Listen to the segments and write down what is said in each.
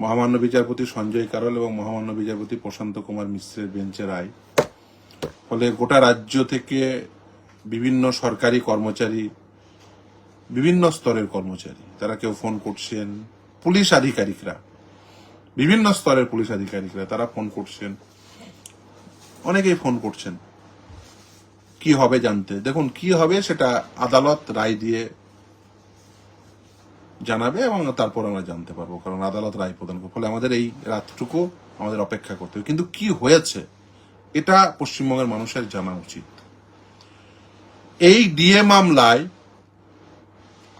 মহামান্য বিচারপতি সঞ্জয় কারল এবং মহামান্য বিচারপতি প্রশান্ত কুমার মিশ্রের বেঞ্চে রায়। ফলে গোটা রাজ্য থেকে বিভিন্ন সরকারি কর্মচারী, বিভিন্ন স্তরের কর্মচারী, তারা কেউ ফোন করছেন, পুলিশ আধিকারিকরা, বিভিন্ন স্তরের পুলিশ আধিকারিকরা তারা ফোন করছেন। অনেকেই ফোন করছেন। কি হবে জানতে? দেখুন, কি হবে সেটা আদালত রায় দিয়ে জানাবে এবং তারপর আমরা জানতে পারব, কারণ আদালত রায় প্রদান করবে। ফলে আমাদের এই রাতটুকু আমাদের অপেক্ষা করতে হবে। কিন্তু কি হয়েছে, এটা পশ্চিমবঙ্গের মানুষের জানা উচিত। এই ডিএ মামলায়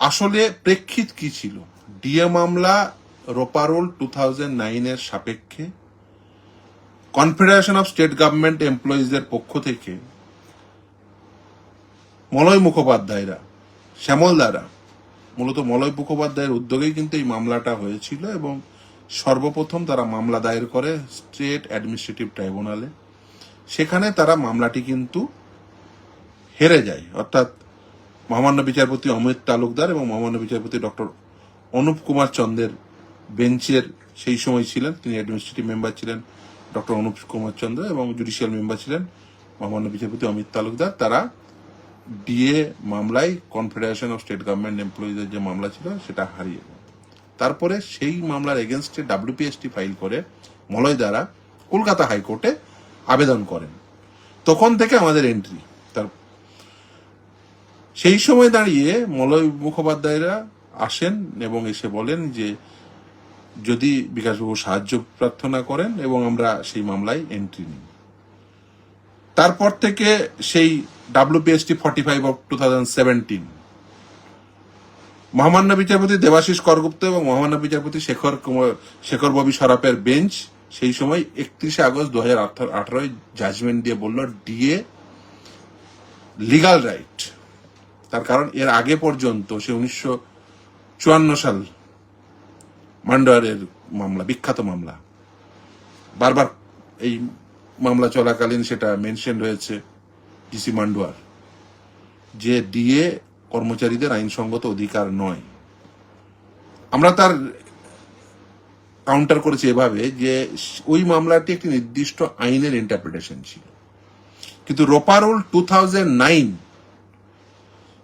আসলে প্রেক্ষিত কি ছিল? ডিএ মামলা রোপারোল টু থাউজেন্ড নাইনের সাপেক্ষে কনফেডারেশন অফ স্টেট গভর্নমেন্ট এমপ্লয়িজদের পক্ষ থেকে মলয় মুখোপাধ্যায়রা, শ্যামলদারা মূলত মলয় মুখোপাধ্যায়ের উদ্যোগেই কিন্তু এই মামলাটা হয়েছিল এবং সর্বপ্রথম তারা মামলা দায়ের করে স্টেট অ্যাডমিনিস্ট্রেটিভ ট্রাইব্যুনালে। সেখানে তারা মামলাটি কিন্তু হেরে যায়। অর্থাৎ মহামান্য বিচারপতি অমিত তালুকদার এবং মহামান্য বিচারপতি ডক্টর অনুপ কুমার চন্দের বেঞ্চের সেই সময় ছিলেন, তিনি অ্যাডমিনিস্ট্রেটিভ মেম্বার ছিলেন ডক্টর অনুপ কুমার চন্দ্র এবং জুডিশিয়াল মেম্বার ছিলেন মহামান্য বিচারপতি অমিত তালুকদার। তারা ডিএ মামলায় কনফেডারেশন অফ স্টেট গভর্নমেন্ট এমপ্লয়িজের যে মামলা ছিল, সেটা হারিয়ে। তারপরে সেই মামলার এগেনস্টে ডাব্লিউপিএসটি ফাইল করে মলয় দ্বারা কলকাতা হাইকোর্টে আবেদন করেন। তখন থেকে আমাদের এন্ট্রি তার সেই সময় দাঁড়িয়ে মলয় মুখোপাধ্যায়রা আসেন এবং এসে বলেন যে, যদি বিকাশবাবু সাহায্য প্রার্থনা করেন এবং আমরা সেই মামলায় এন্ট্রি নিই। তারপর থেকে সেই WPST forty five of two thousand seventeen মহামান্য বিচারপতি দেবাশিস করগুপ্ত এবং মহামান্য বিচারপতি শেখর কুমার, শেখর ববি সরাপের বেঞ্চ সেই সময় একত্রিশে আগস্ট দু হাজার আঠারোয় জাজমেন্ট দিয়ে বলল ডিএ লিগাল রাইট তার কারণ এর আগে পর্যন্ত সে উনিশশো চুয়ান্ন সাল মান্ডারের মামলা, বিখ্যাত মামলা। বারবার এই মামলা চলাকালীন সেটা মেনশন হয়েছে ডিসি মান্ডুয়ার যে ডিএ কর্মচারীদের আইনসঙ্গত অধিকার নয়। আমরা তার কাউন্টার করেছি এভাবে যে ওই মামলাটি একটি নির্দিষ্ট আইনের ইন্টারপ্রিটেশন ছিল। কিন্তু রোপারোল টু নাইন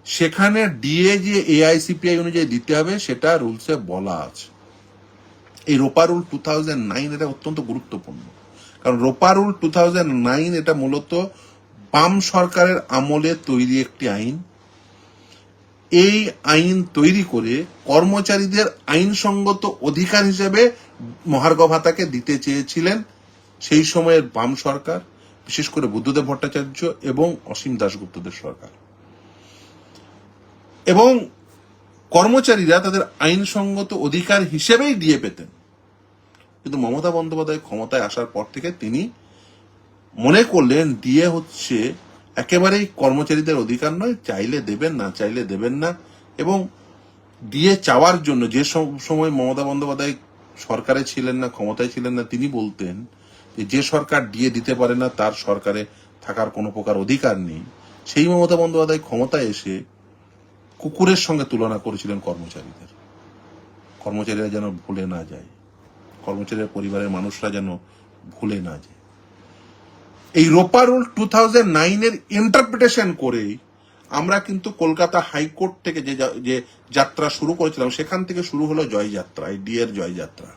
সেখানে ডিএ যে এআইসিপিআই অনুযায়ী দিতে হবে, সেটা রুলসে বলা আছে। এই রোপারুল টু থাউজেন্ড নাইন এটা অত্যন্ত গুরুত্বপূর্ণ। কারণ রোপারুল টু থাউজেন্ড নাইন এটা মূলত বাম সরকারের আমলে তৈরি একটি আইন। এই আইন তৈরি করে কর্মচারীদের আইনসঙ্গত অধিকার হিসেবে মহার্ঘ ভাতাকে দিতে চেয়েছিলেন সেই সময়ের বাম সরকার, বিশেষ করে বুদ্ধদেব ভট্টাচার্য এবং অসীম দাশগুপ্তদের সরকার। এবং কর্মচারীরা তাদের আইনসঙ্গত অধিকার হিসেবেই দিয়ে পেতেন। কিন্তু মমতা বন্দ্যোপাধ্যায় ক্ষমতায় আসার পর থেকে তিনি মনে করলেন, দিয়ে হচ্ছে একেবারেই কর্মচারীদের অধিকার নয়, চাইলে দেবেন না, চাইলে দেবেন না। এবং দিয়ে চাওয়ার জন্য যে সম- সময় মমতা বন্দ্যোপাধ্যায় সরকারে ছিলেন না, ক্ষমতায় ছিলেন না, তিনি বলতেন যে সরকার দিয়ে দিতে পারে না, তার সরকারে থাকার কোনো প্রকার অধিকার নেই। সেই মমতা বন্দ্যোপাধ্যায় ক্ষমতায় এসে কুকুরের সঙ্গে তুলনা করেছিলেন কর্মচারীদের। কর্মচারীরা যেন ভুলে না যায়। কর্মচারীর পরিবারের মানুষরা যেন ভুলে না যায়। এই রোপারুল টু থাউজেন্ড নাইনের ইন্টারপ্রিটেশন করেই আমরা কিন্তু কলকাতা হাইকোর্ট থেকে যে যে যাত্রা শুরু করেছিলাম, সেখান থেকে শুরু হলো জয়যাত্রা, এই ডিএর জয়যাত্রা।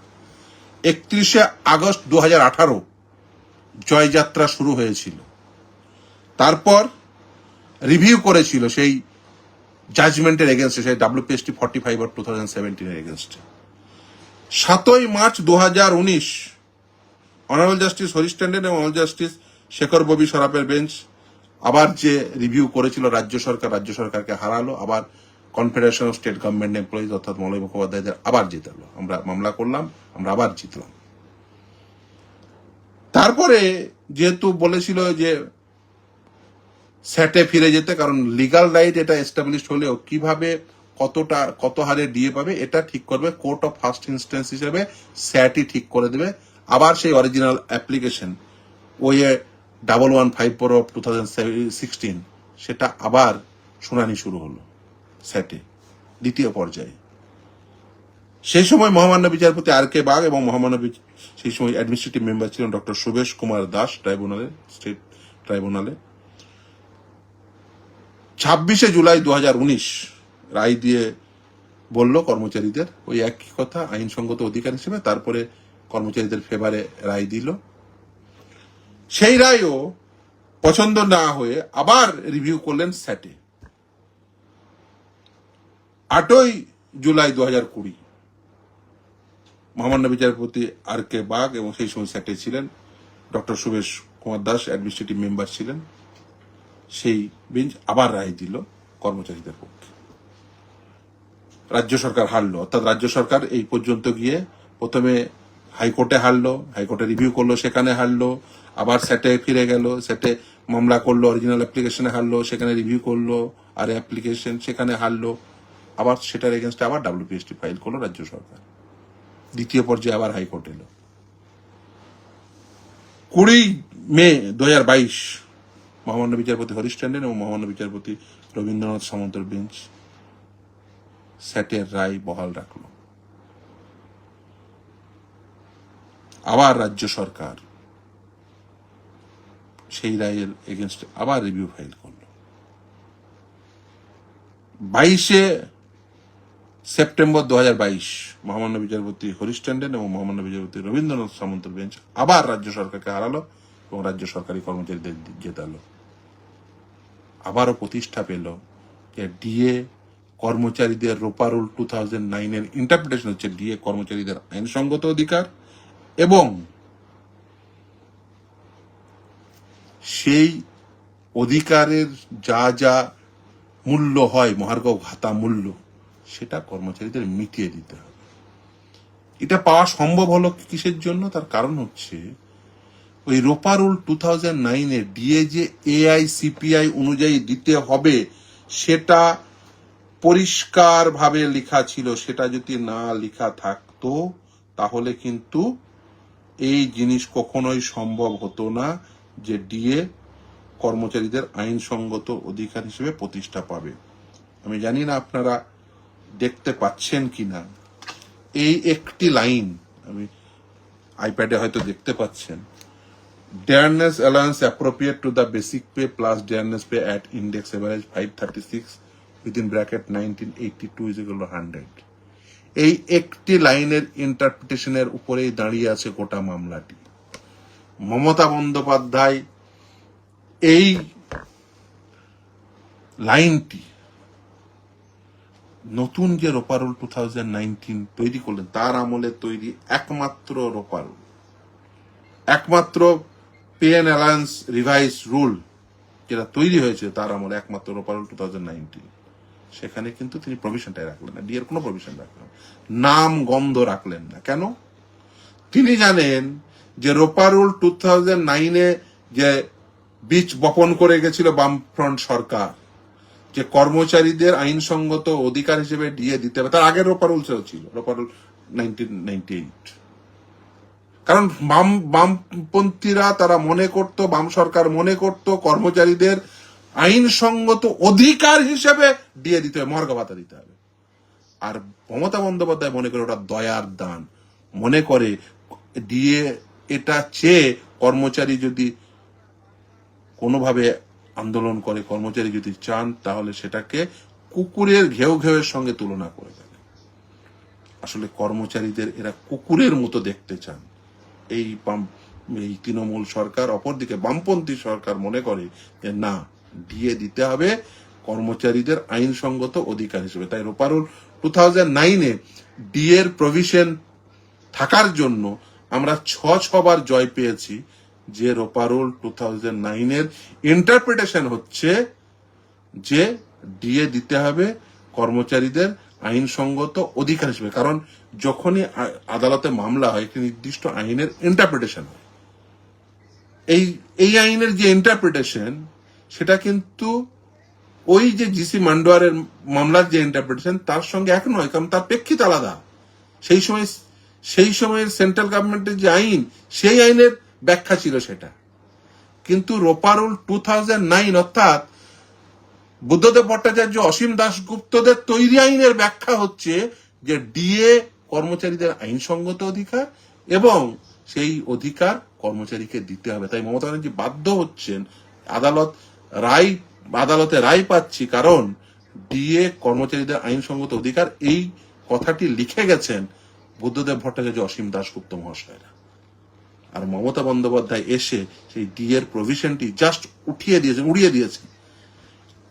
একত্রিশে আগস্ট দু হাজার আঠারো জয়যাত্রা শুরু হয়েছিল। তারপর রিভিউ করেছিল সেই জাজমেন্টের এগেনস্টে সেই ডাব্লিউপিএসটি ফর্টি ফাইভ আর টু থাউজেন্ড সেভেন্টিনের এগেনস্টে সাতই মার্চ দু হাজার উনিশ, অনারেবল জাস্টিস হরিশ ট্যান্ডন এবং অনারেবল জাস্টিস শেখর ববি সরাপের বেঞ্চ আবার যে রিভিউ করেছিল রাজ্য সরকার, রাজ্য সরকারকে হারালো, আবার confederation of state government employees অর্থাৎ মলয় মুখোপাধ্যায়দের আবার জিতালো। আমরা মামলা করলাম, আমরা আবার জিতলাম। তারপরে যেহেতু বলেছিল যে স্যাটে ফিরে যেতে, কারণ লিগাল রাইট এটা এস্টাবলিশ হলেও কীভাবে কতটা কত হারে ডিএ পাবে, এটা ঠিক করবে কোর্ট অফ ফার্স্ট ইনস্টেন্স হিসেবে স্যাটই ঠিক করে দেবে। আবার সেই অরিজিনাল অ্যাপ্লিকেশন ওই double one five four of two thousand sixteen সেটা আবার শুনানি শুরু হলো স্যাটে দ্বিতীয় পর্যায়ে। সেই সময় মহামান্য বিচারপতি আর কে বাগ এবং মহামান্য সেই সময় অ্যাডমিনিস্ট্রেটিভ মেম্বার ছিলেন ডক্টর সুবেশ কুমার দাস ট্রাইব্যুনালে স্টেট ট্রাইব্যুনালে ছাব্বিশে জুলাই দু হাজার উনিশ রায় দিয়ে বলল কর্মচারীদের ওই একই কথা, আইনসঙ্গত অধিকার হিসেবে, তারপরে কর্মচারীদের ফেভারে রায় দিল। সেই রায়ও পছন্দ না হয়ে আবার রিভিউ করলেন স্যাটে। আটই জুলাই দু হাজার কুড়ি, মহামান্য বিচারপতি আর কে বাগ এবং সেই সময় স্যাটে ছিলেন। Doctor Subesh Kumar Das administrative member ছিলেন। সেই বেঞ্চ আবার রায় দিল কর্মচারীদের পক্ষে। রাজ্য সরকার হারলো। অর্থাৎ রাজ্য সরকার এই পর্যন্ত গিয়ে প্রথমে হাইকোর্টে হারলো, হাইকোর্টে রিভিউ করল, সেখানে হারলো, আবার সেটে ফিরে গেল সেটে মামলা করল অরিজিনাল অ্যাপ্লিকেশনে হারলো, সেখানে রিভিউ করল, আর অ্যাপ্লিকেশন সেখানে হারলো, আবার সেটার এগেনস্টে আবার ডাব্লিউপিএসটি ফাইল করল রাজ্য সরকার। দ্বিতীয় পর্যায়ে আবার হাইকোর্ট এলো। কুড়ি মে দু হাজার বাইশ, মহামান্য বিচারপতি হরিশ ট্যান্ডন এবং মহামান্য বিচারপতি রবীন্দ্রনাথ সামন্তর বেঞ্চ। স্যাটের রায় বহাল রাখল। আবার রাজ্য সরকার সেই রায়ের এগেনস্ট আবার রিভিউ ফাইল করল। বাইশে সেপ্টেম্বর দু হাজার বাইশ মহামান্য বিচারপতি হরিশ ট্যান্ডন এবং মহামান্য বিচারপতি রবীন্দ্রনাথ সামন্তর বেঞ্চ আবার রাজ্য সরকারকে হারালো এবং রাজ্য সরকারি কর্মচারীদের জেতালো। আবারও প্রতিষ্ঠা পেল যে ডিএ কর্মচারীদের রোপারুল টু থাউজেন্ড নাইনের ইন্টারপ্রিটেশন হচ্ছে ডিএ কর্মচারীদের আইনসঙ্গত অধিকার এবং সেই অধিকারের যা যা মূল্য হয় মহার্ঘ ভাতা মূল্য, সেটা কর্মচারীদের মিটিয়ে দিতে হবে। এটা পাওয়া সম্ভব হলো কিসের জন্য? তার কারণ হচ্ছে, ওই রোপারুল টু থাউজেন্ড নাইনে ডিএ যে এআই সিপিআই অনুযায়ী দিতে হবে, সেটা পরিষ্কার ভাবে লেখা ছিল, সেটা যদি না লেখা থাকতো, তাহলে কিন্তু এই জিনিস কখনোই সম্ভব হতো না যে ডিএ কর্মচারীদের আইনসঙ্গত অধিকার হিসেবে প্রতিষ্ঠা পাবে। আমি জানি না আপনারা দেখতে পাচ্ছেন কি না এই একটি লাইন আমি আইপ্যাডে হয়তো দেখতে পাচ্ছেন। Dearness to the basic pay plus pay pay at index average five thirty 536 within bracket 1982 is equal to 100 এই একটি লাইনের ইন্টারপ্রিটেশনের উপরেই দাঁড়িয়ে আছে গোটা মামলাটি। মমতা বন্দ্যোপাধ্যায় এই লাইনটি নতুন যে রোপারুল টু থাউজেন্ড তৈরি করলেন, তার আমলে তৈরি একমাত্র রোপারুল। একমাত্র পে অ্যালায়েন্স রিভাইস রুল যেটা তৈরি হয়েছে, তার আমলে একমাত্র রোপারুল টু থাউজেন্ড সেখানে কিন্তু তিনি প্রভিশনটাই রাখলেন না ডিএর কোনো প্রভিশন রাখলেন নাম, গন্ধ রাখলেন না। কেন? তিনি জানেন যে রোপারুল টু থাউজেন্ড নাইনে যে বীজ বপন করে গেছিল বামফ্রন্ট সরকার, যে কর্মচারীদের আইনসঙ্গত অধিকার হিসেবে ডিএ দিতে হবে, তার আগের রোপারুল ছিল রোপারুল নাইনটিন নাইনটি এইট কারণ বাম, বামপন্থীরা তারা মনে করত, বাম সরকার মনে করত, কর্মচারীদের আইনসঙ্গত অধিকার হিসেবে দিয়ে দিতে হবে মর্গ ভাতা দিতে হবে। আর মমতা বন্দ্যোপাধ্যায় মনে করে ওটা দয়ার দান। মনে করে দিয়ে এটা চেয়ে কর্মচারী যদি কোনোভাবে আন্দোলন করে, কর্মচারী যদি চান, তাহলে সেটাকে কুকুরের ঘেউ ঘেউয়ের সঙ্গে তুলনা করে দেন। আসলে কর্মচারীদের এরা কুকুরের মতো দেখতে চান। এই এই তৃণমূল সরকার, অপরদিকে বামপন্থী সরকার মনে করে যে না দিয়ে দিতে হবে কর্মচারীদের আইনসঙ্গত অধিকার হিসেবে। তাই রোপারুল টু থাউজেন্ড নাইনে ডিএর প্রভিশন থাকার জন্য আমরা ছ ছবার জয় পেয়েছি, যে রোপারুল টু থাউজেন্ড নাইনের ইন্টারপ্রিটেশন হচ্ছে যে ডিএ দিতে হবে কর্মচারীদের আইনসঙ্গত অধিকার হিসেবে। কারণ যখনই আদালতে মামলা হয়, একটি নির্দিষ্ট আইনের ইন্টারপ্রিটেশন হয়। এই এই আইনের যে ইন্টারপ্রিটেশন সেটা কিন্তু ওই যে জিসি মান্ডোয়ারের মামলার যে ইন্টারপ্রিটেশন তার সঙ্গে এক নয়, কারণ তার প্রেক্ষিত আলাদা। সেই সময়, সেই সময়ের সেন্ট্রাল গভর্নমেন্টের যে আইন, সেই আইনের ব্যাখ্যা ছিল সেটা। কিন্তু রোপারুল টু থাউজেন্ড নাইন অর্থাৎ বুদ্ধদেব ভট্টাচার্য, অসীম দাশগুপ্তদের তৈরি আইনের ব্যাখ্যা হচ্ছে যে ডিএ কর্মচারীদের আইনসঙ্গত অধিকার এবং সেই অধিকার কর্মচারীকে দিতে হবে। তাই মমতা ব্যানার্জি বাধ্য হচ্ছেন আদালত রায়, আদালতে রায় পাচ্ছি কারণ ডিএ কর্মচারীদের আইনসঙ্গত অধিকার, এই কথাটি লিখে গেছেন বুদ্ধদেব ভট্টাচার্য অসীম দাশগুপ্ত মহাশয়রা। আর মমতা বন্দ্যোপাধ্যায় এসে সেই ডি এর প্রভিশনটি জাস্ট উঠিয়ে দিয়েছেন, উড়িয়ে দিয়েছেন।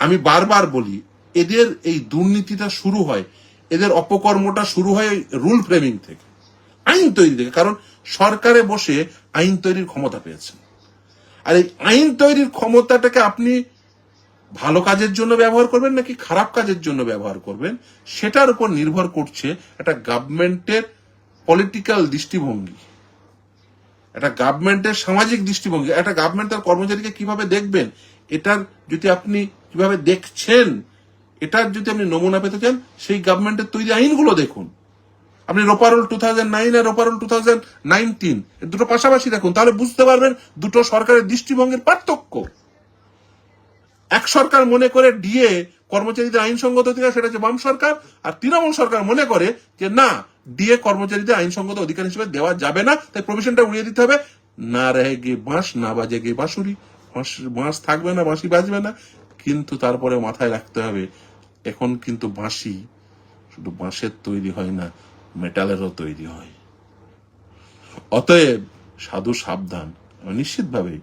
আমি বারবার বলি, এদের এই দুর্নীতিটা শুরু হয়, এদের অপকর্মটা শুরু হয় রুল ফ্রেমিং থেকে, আইন তৈরি থেকে, কারণ সরকারে বসে আইন তৈরির ক্ষমতা পেয়েছেন। আর এই আইন তৈরির ক্ষমতাটাকে আপনি ভালো কাজের জন্য ব্যবহার করবেন নাকি খারাপ কাজের জন্য ব্যবহার করবেন, সেটার উপর নির্ভর করছে একটা গভর্নমেন্টের পলিটিক্যাল দৃষ্টিভঙ্গি। একটা গভর্নমেন্টের সামাজিক দৃষ্টিভঙ্গি। একটা গভর্নমেন্ট তার কর্মচারীকে কীভাবে দেখবেন? এটার যদি আপনি কীভাবে দেখছেন, এটার যদি আপনি নমুনা পেতে চান, সেই গভর্নমেন্টের তৈরি আইনগুলো দেখুন। আপনি ROPA rule two thousand nine আর ROPA rule two thousand nineteen দুটো পাশাপাশি দেখুন, তাহলে বুঝতে পারবেন দুটো সরকারের দৃষ্টিভঙ্গির পার্থক্য। এক সরকার মনে করে ডিএ কর্মচারীদের আইনসঙ্গত অধিকার, সেটা হচ্ছে বাম সরকার, আর তৃণমূল সরকার মনে করে যে না ডিএ কর্মচারীদের আইনসঙ্গত অধিকার হিসেবে দেওয়া যাবে না, তাই প্রভিশনটা উড়িয়ে দিতে হবে। না রেহে গে বাঁশ, না বাজে গে বাঁশুরি, বাঁশ বাঁশ থাকবে না, বাঁশি বাজবে না, কিন্তু তারপরে মাথায় রাখতে হবে, এখন কিন্তু বাঁশি, শুধু বাঁশের তৈরি হয় না। মেটালেরও তৈরি হয়। অতএব সাধু সাবধান। নিশ্চিতভাবে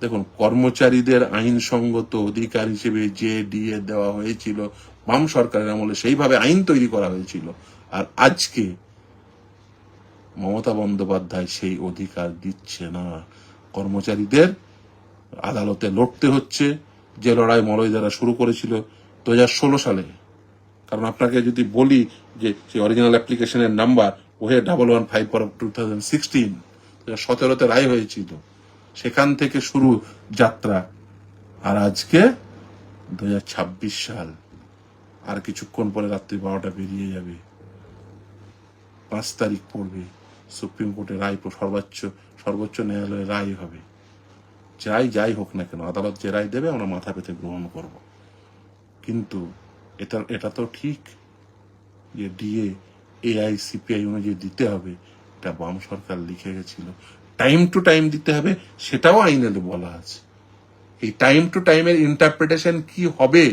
দেখুন, কর্মচারীদের আইনসঙ্গত অধিকার হিসেবে যে ডিএ দেওয়া হয়েছিল, বাম সরকারের আমলে সেইভাবে আইন তৈরি করা হয়েছিল। আর আজকে মমতা বন্দ্যোপাধ্যায় সেই অধিকার দিচ্ছে না। কর্মচারীদের আদালতে লড়তে হচ্ছে। যে লড়াই মলয় দ্বারা শুরু করেছিল, দু হাজার ষোলো সালে। কারণ আপনাকে যদি বলি যে সেই অরিজিনাল অ্যাপ্লিকেশনের number OA double one five four two thousand sixteen সতেরোতে রায় হয়েছিল। সেখান থেকে শুরু যাত্রা। আর আজকে দু হাজার ছাব্বিশ সাল। আর কিছুক্ষণ পরে রাত্রি বারোটা বেরিয়ে যাবে। পাঁচ তারিখ পড়বে। সুপ্রিম কোর্টে রায় সর্বোচ্চ সর্বোচ্চ ন্যায়ালয়ে রায় হবে। যাই যাই হোক না কেন, আদালত যে রায় দেবে, আমরা মাথা পেতে গ্রহণ করব। কিন্তু এটা এটা তো ঠিক যে ডিএ এআই সিপিআই অনুযায়ী দিতে হবে, এটা বাম সরকার লিখে গেছিল। টাইম টু টাইম দিতে হবে, সেটাও আইনে বলা আছে। এই টাইম টু টাইমের ইন্টারপ্রিটেশন কি হবে,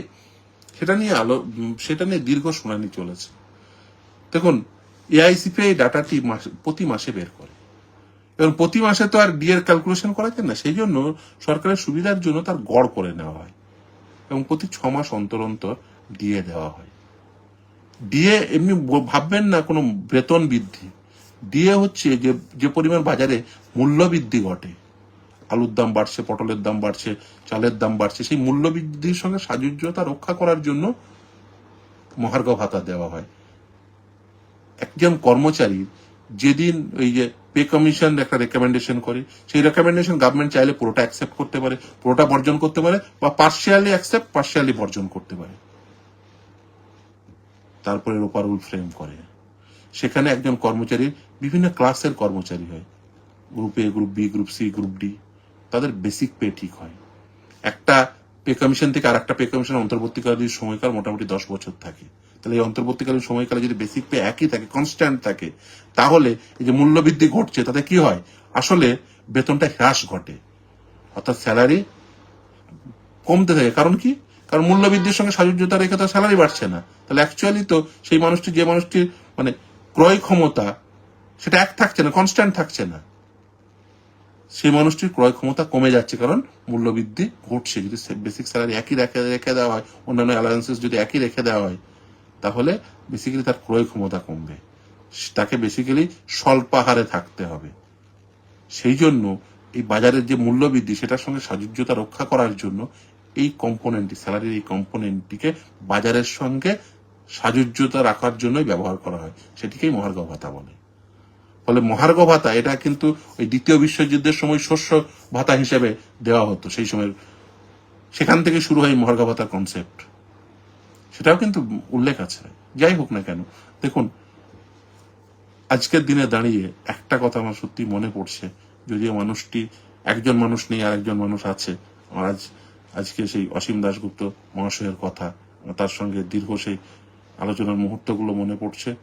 সেটা নিয়ে আলো, সেটা নিয়ে দীর্ঘ শুনানি চলেছে। দেখুন এআইসিপিআই ডাটাটি প্রতি মাসে বের করে। এবং প্রতি মাসে তো আর ডিএর ক্যালকুলেশন করা যায় না, সেই জন্য সরকারের সুবিধার জন্য তার গড় করে নেওয়া হয়। এবং প্রতি ছ মাস অন্তর অন্তর ডিএ দেওয়া হয়। ডিএ এমনি ভাববেন না কোনো বেতন বৃদ্ধি। ডিএ হচ্ছে যে যে পরিমাণ বাজারে মূল্য বৃদ্ধি ঘটে। আলুর দাম বাড়ছে, পটলের দাম বাড়ছে, চালের দাম বাড়ছে, সেই মূল্য বৃদ্ধির সঙ্গে সাযুজ্যতা রক্ষা করার জন্য মহার্ঘ ভাতা দেওয়া হয়। একজন কর্মচারী যেদিন ওই যে পে কমিশন একটা রেকমেন্ডেশন করে, সেই রেকমেন্ডেশন গভর্নমেন্ট চাইলে পুরোটা অ্যাকসেপ্ট করতে পারে, পুরোটা বর্জন করতে পারে বা পার্শিয়ালি অ্যাকসেপ্ট পার্শিয়ালি বর্জন করতে পারে। তারপরে রোপার রোপারুল ফ্রেম করে। সেখানে একজন কর্মচারী বিভিন্ন ক্লাসের কর্মচারী হয়। Group A group B group C group D তাদের বেসিক পে ঠিক হয়। একটা পে কমিশন থেকে আর একটা পে কমিশন অন্তর্বর্তীকালীন সময়কাল মোটামুটি দশ বছর থাকে। তাহলে এই অন্তর্বর্তীকালীন সময়কালে যদি বেসিক পে একই থাকে কনস্ট্যান্ট থাকে, তাহলে এই যে মূল্যবৃদ্ধি ঘটছে, তাতে কি হয়? আসলে বেতনটা হ্রাস ঘটে। অর্থাৎ স্যালারি কমতে থাকে। কারণ কি? কারণ মূল্যবৃদ্ধির সঙ্গে সাযুজ্যতা রেখে তো স্যালারি বাড়ছে না। তাহলে অ্যাকচুয়ালি তো সেই মানুষটি, যে মানুষটির মানে ক্রয় ক্ষমতা, সেটা এক থাকছে না কনস্ট্যান্ট থাকছে না। সেই মানুষটির ক্রয় ক্ষমতা কমে যাচ্ছে কারণ মূল্যবৃদ্ধি ঘটছে। যদি বেসিক স্যালারি একই রেখে রেখে দেওয়া হয়, অন্যান্য অ্যালায়েন্সেস যদি একই রেখে দেওয়া হয়, তাহলে বেসিক্যালি তার ক্রয় ক্ষমতা কমবে। তাকে বেসিক্যালি স্বল্পাহারে থাকতে হবে। সেই জন্য এই বাজারের যে মূল্যবৃদ্ধি, সেটার সঙ্গে সাযুজ্যতা রক্ষা করার জন্য এই কম্পোনেন্টটি স্যালারির এই কম্পোনেন্টটিকে বাজারের সঙ্গে সাযুজ্যতা রাখার জন্যই ব্যবহার করা হয়। সেটিকেই মহার্ঘ ভাতা বলে। ফলে মহার্ঘ ভাতা, এটা কিন্তু ওই দ্বিতীয় বিশ্বযুদ্ধের সময় শস্য ভাতা হিসেবে দেওয়া হতো, সেই সময় সেখান থেকে শুরু হয় মহার্ঘ ভাতার কনসেপ্ট সেটাও কিন্তু উল্লেখ আছে। যাই হোক না কেন, দেখুন, আজকের দিনে দাঁড়িয়ে একটা কথা আমার সত্যি মনে পড়ছে। যদিও মানুষটি, একজন মানুষ নেই আর একজন মানুষ আছে, আমার আজ আজকে সেই অসীম দাশগুপ্ত মহাশয়ের কথা তার সঙ্গে দীর্ঘ সেই আলোচনার মুহূর্তগুলো মনে পড়ছে।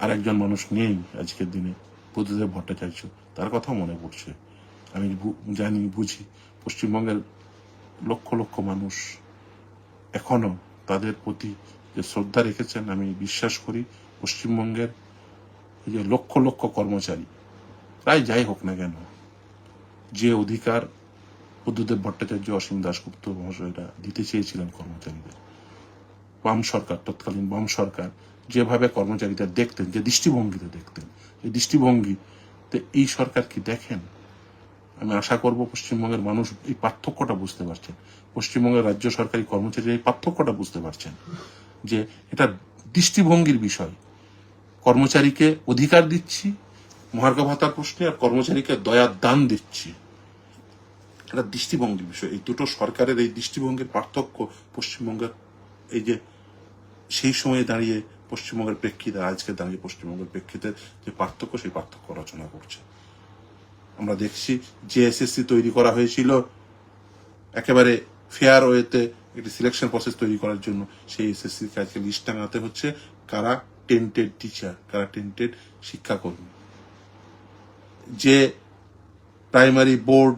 আর একজন মানুষ নেই আজকের দিনে। বুদ্ধদেব ভট্টাচার্য, তার কথাও মনে পড়ছে। আমি জানি, বুঝি। পশ্চিমবঙ্গের লক্ষ লক্ষ মানুষ এখনও তাদের প্রতি যে শ্রদ্ধা রেখেছেন, আমি বিশ্বাস করি পশ্চিমবঙ্গের যে লক্ষ লক্ষ কর্মচারী, প্রায় যাই হোক না কেন, যে অধিকার বুদ্ধদেব ভট্টাচার্য, অসীম দাশগুপ্ত মহাশয়রা দিতে চেয়েছিলেন কর্মচারীদের। বাম সরকার, তৎকালীন বাম সরকার যেভাবে কর্মচারীদের দেখতেন, যে দৃষ্টিভঙ্গিতে দেখতেন, এই দৃষ্টিভঙ্গিতে এই সরকার কি দেখেন? আমি আশা করব পশ্চিমবঙ্গের মানুষ এই পার্থক্যটা বুঝতে পারছেন। পশ্চিমবঙ্গের রাজ্য সরকারি কর্মচারী এই পার্থক্যটা বুঝতে পারছেন, যে এটা দৃষ্টিভঙ্গির বিষয়। কর্মচারীকে অধিকার দিচ্ছি, মহার্ঘ ভাতার প্রশ্নে, আর কর্মচারীকে দয়ার দান দিচ্ছি। এটা দৃষ্টিভঙ্গির বিষয়। এই দুটো সরকারের এই দৃষ্টিভঙ্গির পার্থক্য পশ্চিমবঙ্গের, এই যে সেই সময়ে দাঁড়িয়ে পশ্চিমবঙ্গের প্রেক্ষিতে, আজকে দাঁড়িয়ে পশ্চিমবঙ্গের প্রেক্ষিতে যে পার্থক্য, সেই পার্থক্য রচনা করছে। আমরা দেখছি যে এসএসসি তৈরি করা হয়েছিল একেবারে ফেয়ার ওয়েতে একটি সিলেকশন প্রসেস তৈরি করার জন্য। সেই এসএসসি কে আজকে লিস্ট টাঙাতে হচ্ছে কারা টেন্টেড টিচার কারা টেন্টেড শিক্ষাকর্মী। যে প্রাইমারি বোর্ড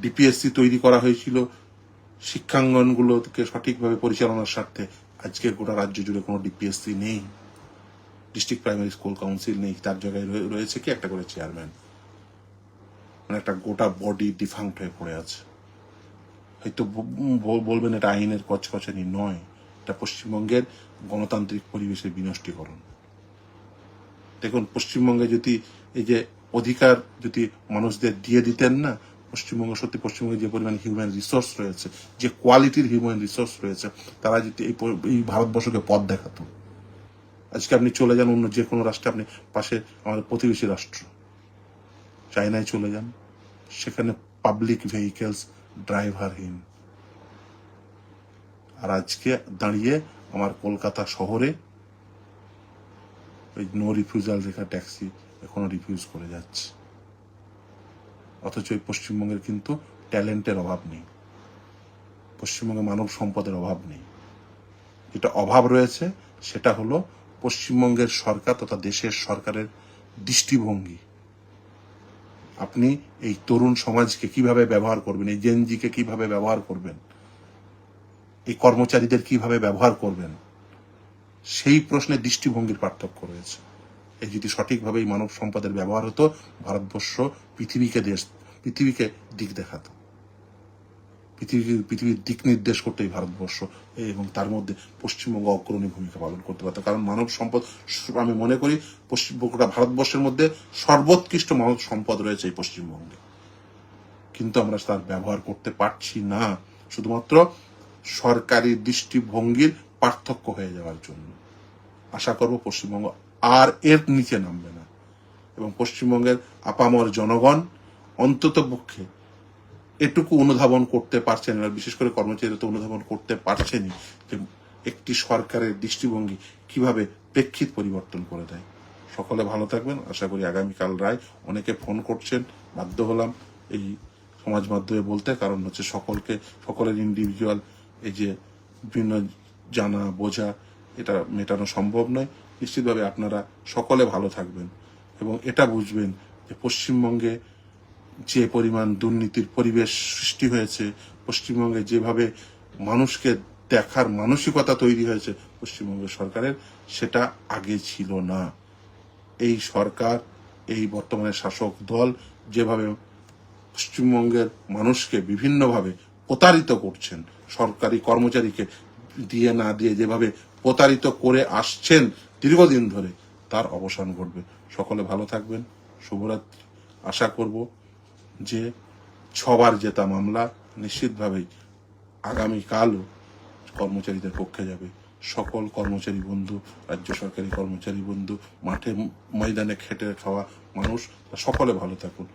ডিপিএসসি তৈরি করা হয়েছিল। শিক্ষাঙ্গনগুলোকে সঠিকভাবে পরিচালনার স্বার্থে আজকের গোটা রাজ্য জুড়ে কোনো ডিপিএসসি নেই। ডিস্ট্রিক্ট প্রাইমারি স্কুল কাউন্সিল নেই, তার জায়গায় রয়ে- রয়েছে কি একটা করে চেয়ারম্যান মানে একটা গোটা বডি ডিফাংক্ট হয়ে পড়ে আছে। হয়তো বলবেন এটা আইনের কচকচানি নয়, এটা পশ্চিমবঙ্গের গণতান্ত্রিক পরিবেশের বিনষ্টীকরণ। দেখুন, পশ্চিমবঙ্গে যদি এই যে অধিকার যদি মানুষদের দিয়ে দিতেন না পশ্চিমবঙ্গ, সত্যি পশ্চিমবঙ্গে যে পরিমাণ হিউম্যান রিসোর্স রয়েছে, যে কোয়ালিটির হিউম্যান রিসোর্স রয়েছে, তারা যদি এই এই ভারতবর্ষকে পথ দেখাতো। আজকে আপনি চলে যান অন্য যে কোনো রাষ্ট্রে, আপনি পাশে আমাদের প্রতিবেশী রাষ্ট্র। চায়নায় চলে যান, সেখানে পাবলিক ভেহিকেলস ড্রাইভারহীন আর আজকে দাঁড়িয়ে আমার কলকাতা শহরে ওই নো রিফিউজাল রেখা ট্যাক্সি এখনও রিফিউজ করে যাচ্ছে। অথচ এই পশ্চিমবঙ্গের কিন্তু ট্যালেন্টের অভাব নেই। পশ্চিমবঙ্গে মানব সম্পদের অভাব নেই। যেটা অভাব রয়েছে, সেটা হলো পশ্চিমবঙ্গের সরকার তথা দেশের সরকারের দৃষ্টিভঙ্গি। আপনি এই তরুণ সমাজকে কীভাবে ব্যবহার করবেন, এই জেনজিকে কীভাবে ব্যবহার করবেন, এই কর্মচারীদের কীভাবে ব্যবহার করবেন, সেই প্রশ্নে দৃষ্টিভঙ্গির পার্থক্য রয়েছে। এই যদি সঠিকভাবে এই মানব সম্পদের ব্যবহার হতো, ভারতবর্ষ পৃথিবীকে দেশ, পৃথিবীকে দিক দেখাতো। পৃথিবী, পৃথিবীর দিক নির্দেশ করতো এই ভারতবর্ষ এবং তার মধ্যে পশ্চিমবঙ্গ অগ্রণী ভূমিকা পালন করতে পারতো। কারণ মানব সম্পদ, আমি মনে করি পশ্চিমবঙ্গটা ভারতবর্ষের মধ্যে সর্বোৎকৃষ্ট মানব সম্পদ রয়েছে এই পশ্চিমবঙ্গে। কিন্তু আমরা তার ব্যবহার করতে পারছি না। শুধুমাত্র সরকারি দৃষ্টিভঙ্গির পার্থক্য হয়ে যাওয়ার জন্য। আশা করব পশ্চিমবঙ্গ আর এর নিচে নামবে না। এবং পশ্চিমবঙ্গের আপামর জনগণ অন্তত পক্ষে এটুকু অনুধাবন করতে পারছেন না, বিশেষ করে কর্মচারীরা তো অনুধাবন করতে পারছেনই যে একটি সরকারের দৃষ্টিভঙ্গি কীভাবে প্রেক্ষিত পরিবর্তন করে দেয়। সকলে ভালো থাকবেন। আশা করি আগামীকাল রায় অনেকে ফোন করছেন, বাধ্য হলাম এই সমাজ মাধ্যমে বলতে। কারণ হচ্ছে সকলকে, সকলের ইন্ডিভিজুয়াল এই যে বিভিন্ন জানা, বোঝা, এটা মেটানো সম্ভব নয়। নিশ্চিতভাবে আপনারা সকলে ভালো থাকবেন এবং এটা বুঝবেন যে পশ্চিমবঙ্গে যে পরিমাণ দুর্নীতির পরিবেশ সৃষ্টি হয়েছে, পশ্চিমবঙ্গে যেভাবে মানুষকে দেখার মানসিকতা তৈরি হয়েছে পশ্চিমবঙ্গের সরকারের, সেটা আগে ছিল না। এই সরকার, এই বর্তমানে শাসক দল যেভাবে পশ্চিমবঙ্গের মানুষকে বিভিন্নভাবে প্রতারিত করছেন, সরকারি কর্মচারীকে দিয়ে না দিয়ে যেভাবে প্রতারিত করে আসছেন দীর্ঘদিন ধরে তার অবসান ঘটবে। সকলে ভালো থাকবেন। শুভরাত্রি। আশা করব যে ছবার জেতা মামলা নিশ্চিতভাবেই আগামীকালও কর্মচারীদের পক্ষে যাবে। সকল কর্মচারী বন্ধু, রাজ্য সরকারি কর্মচারী বন্ধু, মাঠে ময়দানে খেটে খাওয়া মানুষ, সকলে ভালো থাকুন।